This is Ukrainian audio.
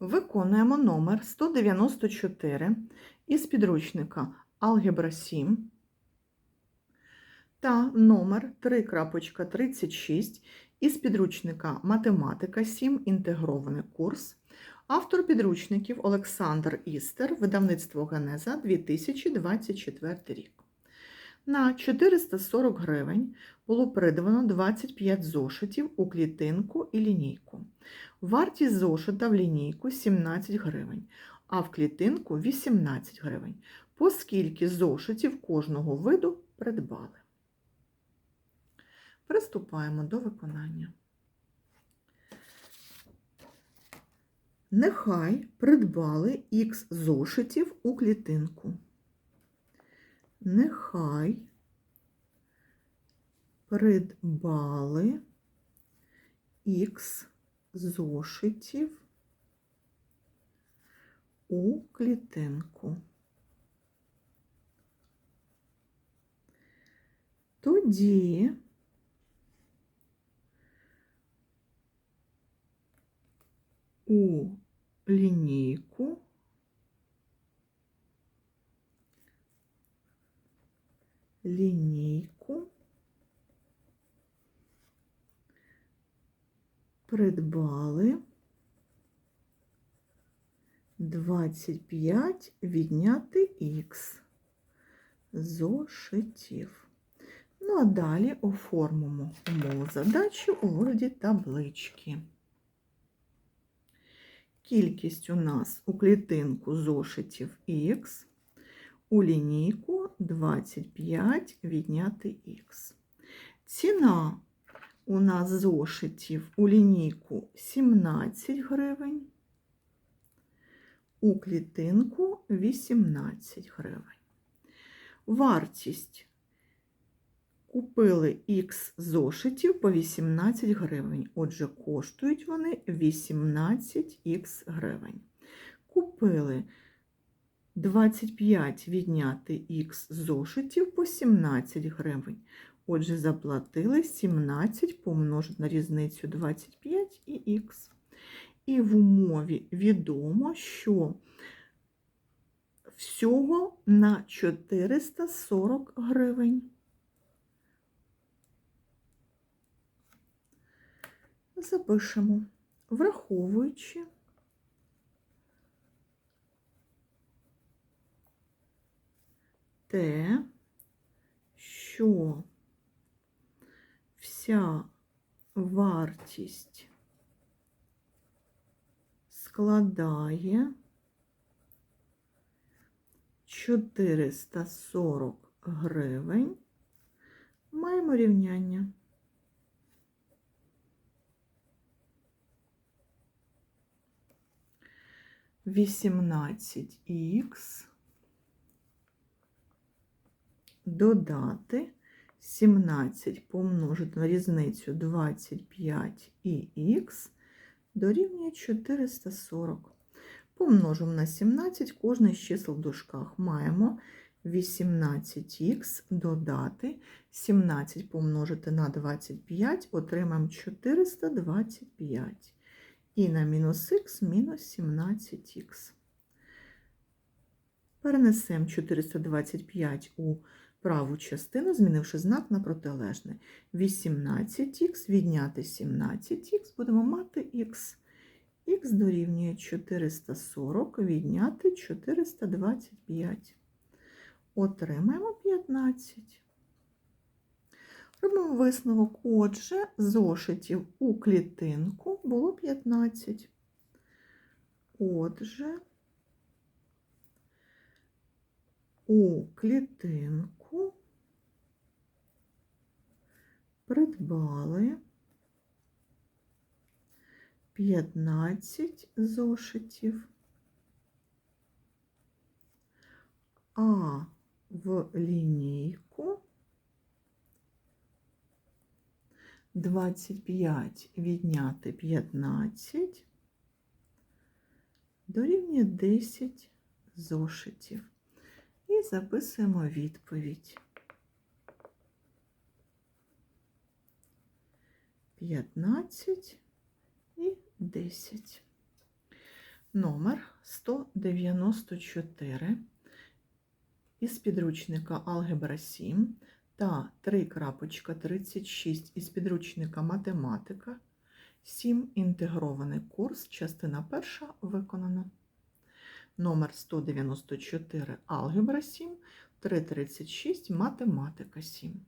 Виконуємо номер 194 із підручника Алгебра 7 та номер 3.36 із підручника Математика 7. Інтегрований курс. Автор підручників Олександр Істер, видавництво Генеза 2024 рік. На 440 гривень було придбано 25 зошитів у клітинку і лінійку. Вартість зошита в лінійку 17 гривень, а в клітинку 18 гривень, поскільки зошитів кожного виду придбали. Приступаємо до виконання. Нехай придбали х зошитів у клітинку. Нехай придбали х зошитів у клітинку. Тоді у лінійку лінійку придбали 25 відняти х зошитів. Ну, а далі оформимо умову задачі у вигляді таблички. Кількість у нас у клітинку зошитів х, у лінійку 25 відняти х. Ціна у нас зошитів у лінійку 17 гривень, у клітинку 18 гривень. Вартість купили х зошитів по 18 гривень. Отже, коштують вони 18х гривень. Купили 25 відняти х зошитів по 17 гривень. Отже, заплатили 17 помножити на різницю 25 і х. І в умові відомо, що всього на 440 гривень. Запишемо, враховуючи те, що вся вартість складає 440 гривень, маємо рівняння. Вісімнадцять х додати 17 помножити на різницю 25 і х дорівнює 440. Помножимо на 17 кожне з чисел в дужках. Маємо 18х додати 17 помножити на 25, отримаємо 425. І на мінус х мінус 17х. Перенесемо 425 у праву частину, змінивши знак на протилежне. 18х відняти 17х, будемо мати х. Х дорівнює 440 відняти 425. Отримаємо 15. Робимо висновок. Отже, зошитів у клітинку було 15. Отже, у клітинку придбали 15 зошитів, а в лінійку 25 відняти 15 дорівнює 10 зошитів. І записуємо відповідь. 15 і 10. Номер 194 із підручника Алгебра 7 та 3.36 із підручника Математика 7. Інтегрований курс, частина перша виконана. Номер 194 Алгебра 7, 3.36 Математика 7.